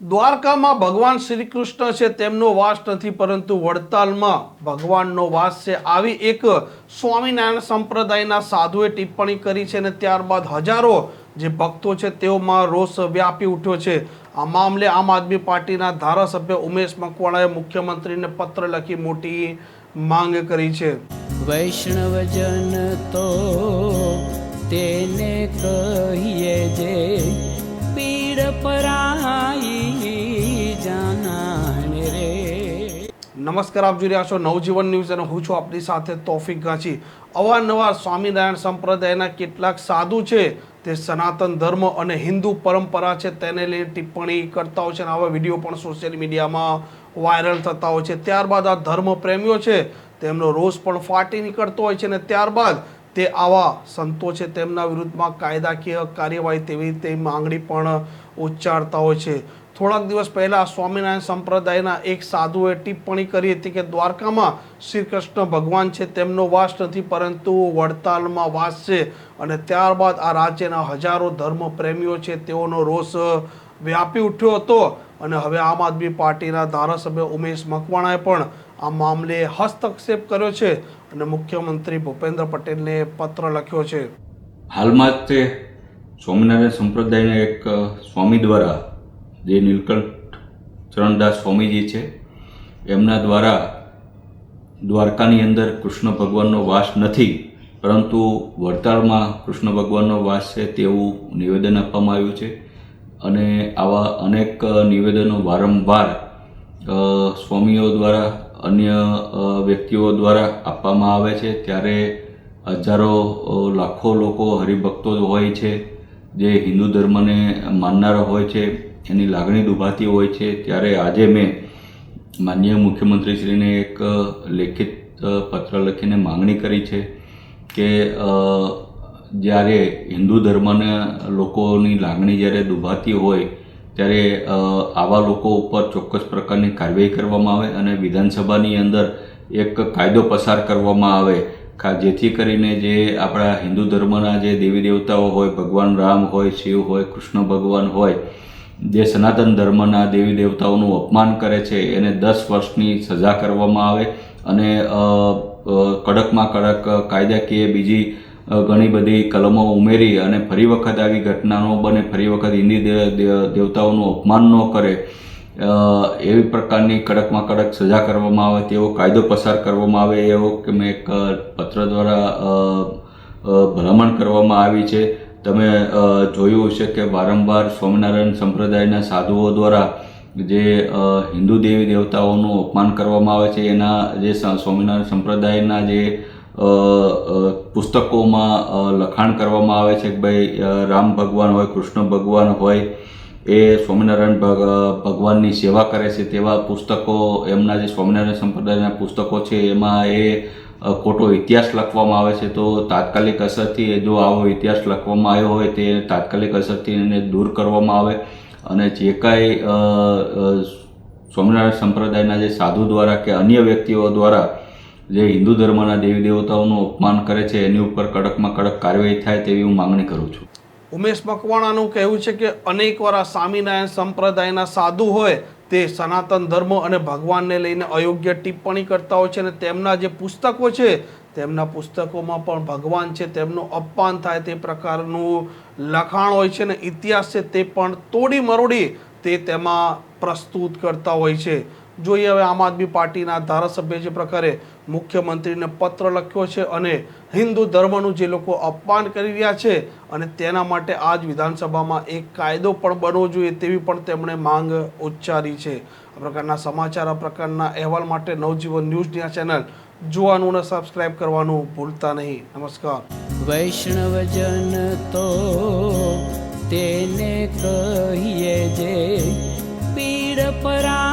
દ્વારકામાં ભગવાન શ્રી કૃષ્ણ છે તેમનો વાસ નથી, પરંતુ વડતાલમાં ભગવાનનો વાસ છે. આવી એક સ્વામિનારાયણ સંપ્રદાયના સાધુએ ટિપ્પણી કરી છે અને ત્યારબાદ હજારો જે ભક્તો છે તેઓમાં રોષ વ્યાપી ઉઠ્યો છે. આ મામલે આમ આદમી પાર્ટીના ધારાસભ્ય ઉમેશ મકવાણાએ મુખ્યમંત્રીને પત્ર લખી મોટી માંગ કરી છે. વૈષ્ણવજન તો તેને કહીએ જે પીડ પરાઈ નમસ્કાર, આપ જોઈ રહ્યા છો નવજીવન ન્યૂઝ અને હું છું આપની સાથે તોફિક ગાંચી. અવારનવાર સ્વામિનારાયણ સંપ્રદાયના કેટલાક સાધુ છે, તે સનાતન ધર્મ અને હિન્દુ પરંપરા છે, તેને લઈને ટિપ્પણી કરતા હોય છે અને આવા વીડિયો પણ સોશિયલ મીડિયામાં વાયરલ થતા હોય છે. ત્યારબાદ આ ધર્મ પ્રેમીઓ છે, તેમનો રોષ પણ ફાટી નીકળતો હોય છે અને ત્યારબાદ તે આવા સંતો છે, તેમના વિરુદ્ધમાં કાયદાકીય કાર્યવાહી તેવી તે માંગણી પણ ઉચ્ચારતા હોય છે. થોડાક દિવસ પહેલા સ્વામિનારાયણ સંપ્રદાયના એક સાધુએ ટિપ્પણી કરી હતી કે દ્વારકામાં શ્રી કૃષ્ણ ભગવાન છે, તેમનો વાસ નથી, પરંતુ વડતાલમાં વાસ છે અને ત્યારબાદ આ રાજ્યના હજારો ધર્મ પ્રેમીઓ છે, તેઓનો રોષ વ્યાપી ઉઠ્યો હતો અને હવે આમ આદમી પાર્ટીના ધારાસભ્ય ઉમેશ મકવાણાએ પણ આ મામલે હસ્તક્ષેપ કર્યો છે અને મુખ્યમંત્રી ભૂપેન્દ્ર પટેલને પત્ર લખ્યો છે. હાલમાં જ તે સ્વામિનારાયણ સંપ્રદાયના એક સ્વામી દ્વારા જે નીલકંઠ ચરણદાસ સ્વામીજી છે, એમના દ્વારા દ્વારકાની અંદર કૃષ્ણ ભગવાનનો વાસ નથી, પરંતુ વડતાળમાં કૃષ્ણ ભગવાનનો વાસ છે તેવું નિવેદન આપવામાં આવ્યું છે. અને આવા અનેક નિવેદનો વારંવાર સ્વામીઓ દ્વારા, અન્ય વ્યક્તિઓ દ્વારા આપવામાં આવે છે. ત્યારે હજારો લાખો લોકો હરિભક્તો હોય છે, જે હિન્દુ ધર્મને માનનારા હોય છે. એની લાગણી દુભાતી હોય છે. ત્યારે આજે મેં માનનીય મુખ્યમંત્રીશ્રીને એક લેખિત પત્ર લખીને માંગણી કરી છે કે જ્યારે હિન્દુ ધર્મના લોકોની લાગણી જ્યારે દુભાતી હોય, ત્યારે આવા લોકો ઉપર ચોક્કસ પ્રકારની કાર્યવાહી કરવામાં આવે અને વિધાનસભાની અંદર એક કાયદો પસાર કરવામાં આવે. જેથી કરીને જે આપણા હિન્દુ ધર્મના જે દેવી દેવતાઓ હોય, ભગવાન રામ હોય, શિવ હોય, કૃષ્ણ ભગવાન હોય જે સનાતન ધર્મના દેવી દેવતાઓનું અપમાન કરે છે, એને દસ વર્ષની સજા કરવામાં આવે અને કડકમાં કડક કાયદાકીય બીજી ઘણી બધી કલમો ઉમેરી અને ફરી વખત આવી ઘટના ન બને, ફરી વખત હિન્દી દેવતાઓનું અપમાન ન કરે એવી પ્રકારની કડકમાં કડક સજા કરવામાં આવે, તેવો કાયદો પસાર કરવામાં આવે, એવો કે મેં એક પત્ર દ્વારા ભલામણ કરવામાં આવી છે. તમે જોયું હશે કે વારંવાર સ્વામિનારાયણ સંપ્રદાયના સાધુઓ દ્વારા જે હિન્દુ દેવી દેવતાઓનું અપમાન કરવામાં આવે છે, એના જે સ્વામિનારાયણ સંપ્રદાયના જે પુસ્તકોમાં લખાણ કરવામાં આવે છે કે ભાઈ રામ ભગવાન હોય, કૃષ્ણ ભગવાન હોય, એ સ્વામિનારાયણ ભગ- ભગવાનની સેવા કરે છે, તેવા પુસ્તકો, એમના જે સ્વામિનારાયણ સંપ્રદાયના પુસ્તકો છે, એમાં એ ખોટો ઇતિહાસ લખવામાં આવે છે, તો તાત્કાલિક અસરથી જો આવો ઇતિહાસ લખવામાં આવ્યો હોય, તે તાત્કાલિક અસરથી એને દૂર કરવામાં આવે. અને જે કાંઈ સ્વામિનારાયણ સંપ્રદાયના જે સાધુ દ્વારા કે અન્ય વ્યક્તિઓ દ્વારા જે હિન્દુ ધર્મના દેવી દેવતાઓનું અપમાન કરે છે, એની ઉપર કડકમાં કડક કાર્યવાહી થાય તેવી હું માંગણી કરું છું. ઉમેશ મકવાણાનું કહેવું છે કે અનેકવાર આ સ્વામિનારાયણ સંપ્રદાયના સાધુ હોય તે સનાતન ધર્મ અને ભગવાનને લઈને અયોગ્ય ટિપ્પણી કરતા હોય છે અને તેમના જે પુસ્તકો છે, તેમના પુસ્તકોમાં પણ ભગવાન છે, તેમનું અપમાન થાય તે પ્રકારનું લખાણ હોય છે અને ઇતિહાસ છે તે પણ તોડી મરોડી તે તેમાં પ્રસ્તુત કરતા હોય છે. જોઈએ હવે આમ આદમી પાર્ટીના ધારાસભ્ય જે પ્રકારે મુખ્યમંત્રીને પત્ર લખ્યો છે અને હિન્દુ ધર્મનું જે લોકો અપમાન કરી રહ્યા છે અને તેના માટે આજ વિધાનસભામાં એક કાયદો પણ બનવો જોઈએ તેવી પણ તેમણે માંગ ઉચ્ચારી છે. આ પ્રકારના સમાચાર, આ પ્રકારના અહેવાલ માટે નવજીવન ન્યૂઝની આ ચેનલ જોવાનું અને સબસ્ક્રાઇબ કરવાનું ભૂલતા નહીં. નમસ્કાર. વૈષ્ણવજન તો તેને કહીએ જે પીડ પરાઈ